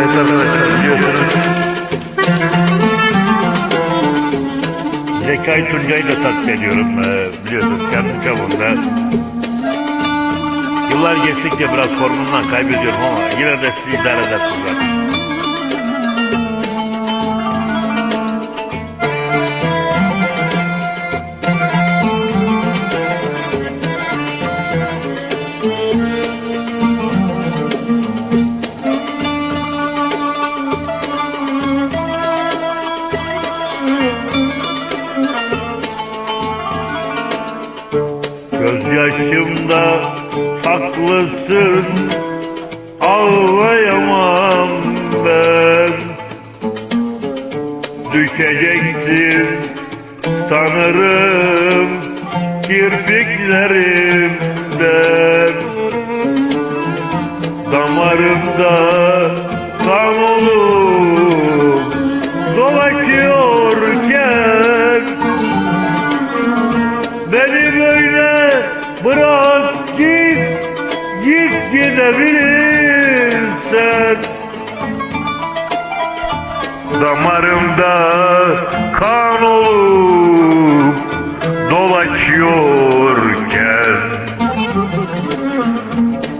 Evet arkadaşlar biliyorsunuz. Zekai Tuncay'ı da takdir ediyorum. Ee, biliyorsunuz kendi çapında. Yıllar geçtikçe biraz formundan kaybediyorum ama yine de sizi idare edersiniz. Gözyaşımda saklısın Ağlayamam ben. Düşeceksin sanırım Kirpiklerimden. Damarımda kan olup Dolaşıyorken Beni böyle bırak git, git gidebilirsen Damarımda kan olup dolaşıyorken.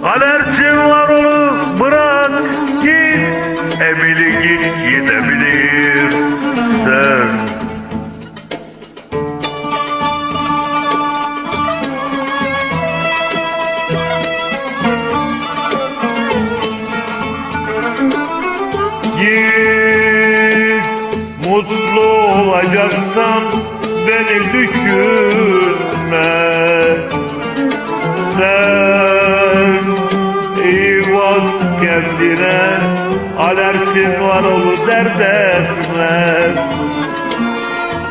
Alerjin var olup bırak git, emili git gidebilirsen mutlu olacaksan beni düşünme. Sen iyi bak kendine alerjin var olur dert etme.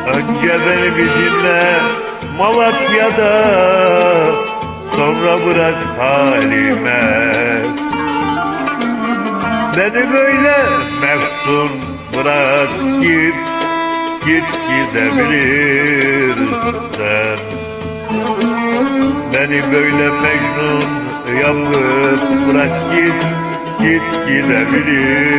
Önce beni bir dinle Malatya'da Sonra bırak halime. Beni böyle meftun bırak git Git gidebilirsen Beni böyle mecnun yapıp bırak git Git gidebilirsen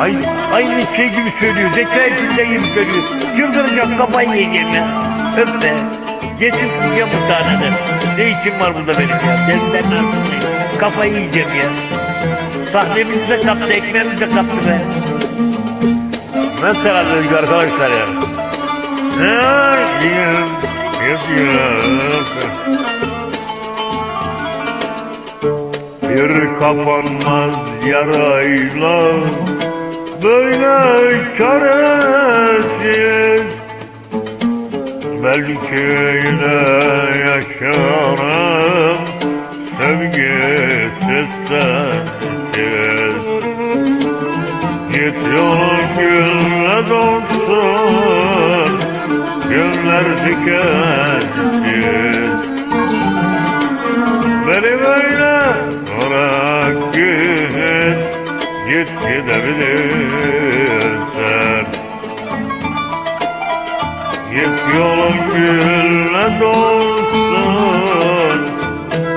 Ay, aynı şey gibi söylüyor. Tülay gibi söylüyor. Çıldıracağım kafayı yiyeceğim ya. Öp be. Getirsin ya bu tane de. Ne işim var burada benim ya? Senden altındayım. Kafayı yiyeceğim ya. Sahnemizi kaptı, ekmeğimizi de kaptı be. Nasıl herhalde arkadaşlar ya? Bir kapanmaz yarayla Böyle çaresiz Belki yine yaşarım Sevgisiz sensiz. Git yolun gülle dolsun Günler dikensiz. Beni böyle bırak git Git gidebilirsen Git yolun gülle dolsun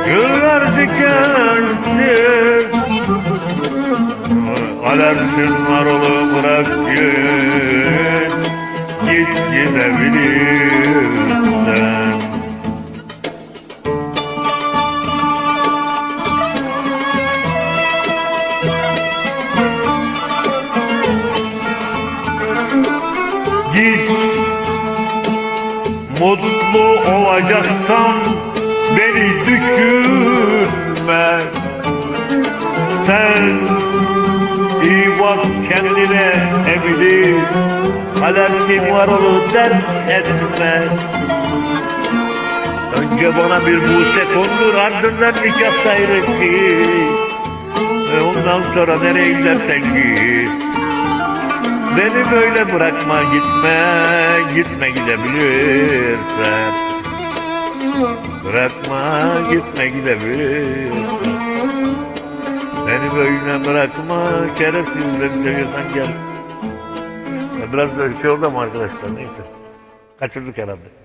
Güller dikensiz Alerjin var oğlum bırak git Git gidebilirsen Mutlu olacaksan beni düşünme Sen iyi bak kendine emili Alerjin var olur dert etme Önce bana bir buse kondur ardından nikah dairesi. Ve ondan sonra nereye gidersen git Beni böyle bırakma gitme, gitme gidebilirsen. Bırakma gitme gidebilirsen. Beni böyle bırakma şerefsiz beni seviyorsan gel. Biraz da şey oldu ama arkadaşlar neyse. Kaçırdık herhalde.